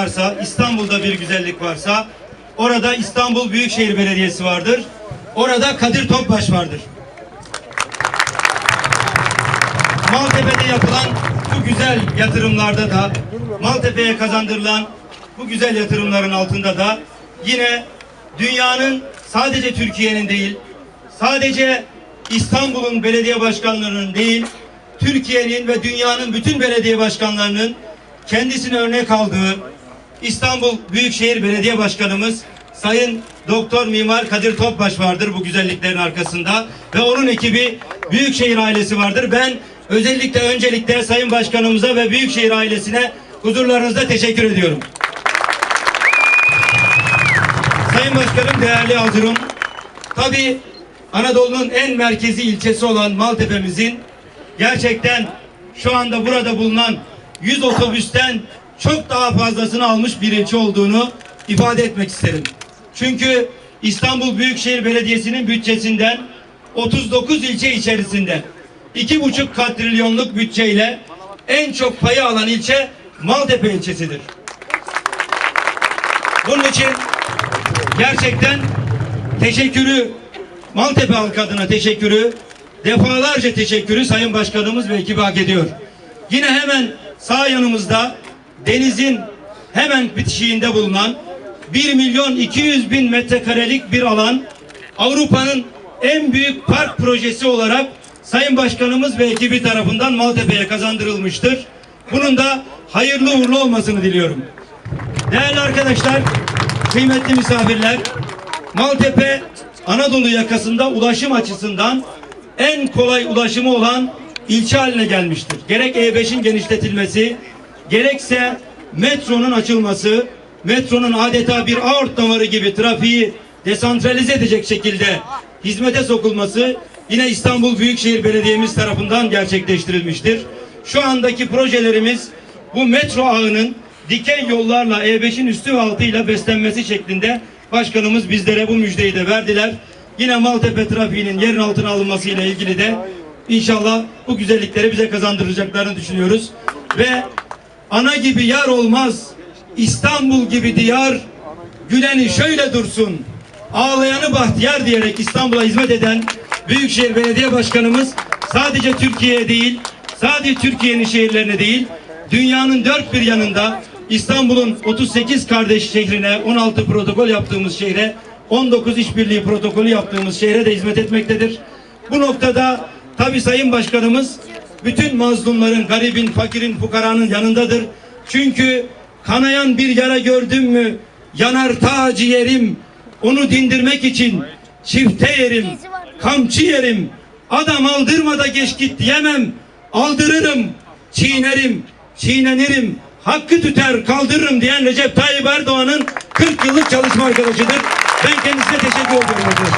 varsa, İstanbul'da bir güzellik varsa, orada İstanbul Büyükşehir Belediyesi vardır. Orada Kadir Topbaş vardır. Maltepe'de yapılan bu güzel yatırımlarda da, Maltepe'ye kazandırılan bu güzel yatırımların altında da yine dünyanın sadece Türkiye'nin değil, sadece İstanbul'un belediye başkanlarının değil, Türkiye'nin ve dünyanın bütün belediye başkanlarının kendisine örnek aldığı İstanbul Büyükşehir Belediye Başkanımız Sayın Doktor Mimar Kadir Topbaş vardır bu güzelliklerin arkasında ve onun ekibi Büyükşehir ailesi vardır. Ben özellikle öncelikle Sayın Başkanımıza ve Büyükşehir ailesine huzurlarınızda teşekkür ediyorum. Sayın Başkanım, değerli hazırım. Tabii Anadolu'nun en merkezi ilçesi olan Maltepe'mizin gerçekten şu anda burada bulunan 100 otobüsten çok daha fazlasını almış bir ilçe olduğunu ifade etmek isterim. Çünkü İstanbul Büyükşehir Belediyesi'nin bütçesinden 39 ilçe içerisinde 2,5 katrilyonluk bütçeyle en çok payı alan ilçe Maltepe ilçesidir. Bunun için gerçekten teşekkürü Maltepe halkı adına teşekkürü defalarca teşekkürü Sayın Başkanımız ve ekibi hak ediyor. Yine hemen sağ yanımızda denizin hemen bitişiğinde bulunan 1 milyon 200 bin metrekarelik bir alan Avrupa'nın en büyük park projesi olarak Sayın Başkanımız ve ekibi tarafından Maltepe'ye kazandırılmıştır. Bunun da hayırlı uğurlu olmasını diliyorum. Değerli arkadaşlar, kıymetli misafirler, Maltepe Anadolu yakasında ulaşım açısından en kolay ulaşımı olan ilçe haline gelmiştir. Gerek E5'in genişletilmesi, gerekse metronun açılması, metronun adeta bir aort damarı gibi trafiği desantralize edecek şekilde hizmete sokulması yine İstanbul Büyükşehir Belediye'miz tarafından gerçekleştirilmiştir. Şu andaki projelerimiz bu metro ağının dikey yollarla E5'in üstü ve altıyla beslenmesi şeklinde başkanımız bizlere bu müjdeyi de verdiler. Yine Maltepe trafiğinin yerin altına alınması ile ilgili de inşallah bu güzellikleri bize kazandıracaklarını düşünüyoruz. Ve ana gibi yar olmaz, İstanbul gibi diyar, güleni şöyle dursun, ağlayanı bahtiyar diyerek İstanbul'a hizmet eden Büyükşehir Belediye Başkanımız sadece Türkiye'ye değil, sadece Türkiye'nin şehirlerine değil, dünyanın dört bir yanında İstanbul'un 38 kardeş şehrine 16 protokol yaptığımız şehre 19 işbirliği protokolü yaptığımız şehre de hizmet etmektedir. Bu noktada tabi Sayın Başkanımız bütün mazlumların, garibin, fakirin, fukaranın yanındadır. Çünkü kanayan bir yara gördüm mü yanar ta ciğerim. Onu dindirmek için çifte yerim, kamçı yerim. Adam aldırma da geç git diyemem. Aldırırım, çiğnerim, çiğnenirim. Hakkı tüter, kaldırırım diyen Recep Tayyip Erdoğan'ın 40 yıllık çalışma arkadaşıdır. Ben kendisine teşekkür ediyorum.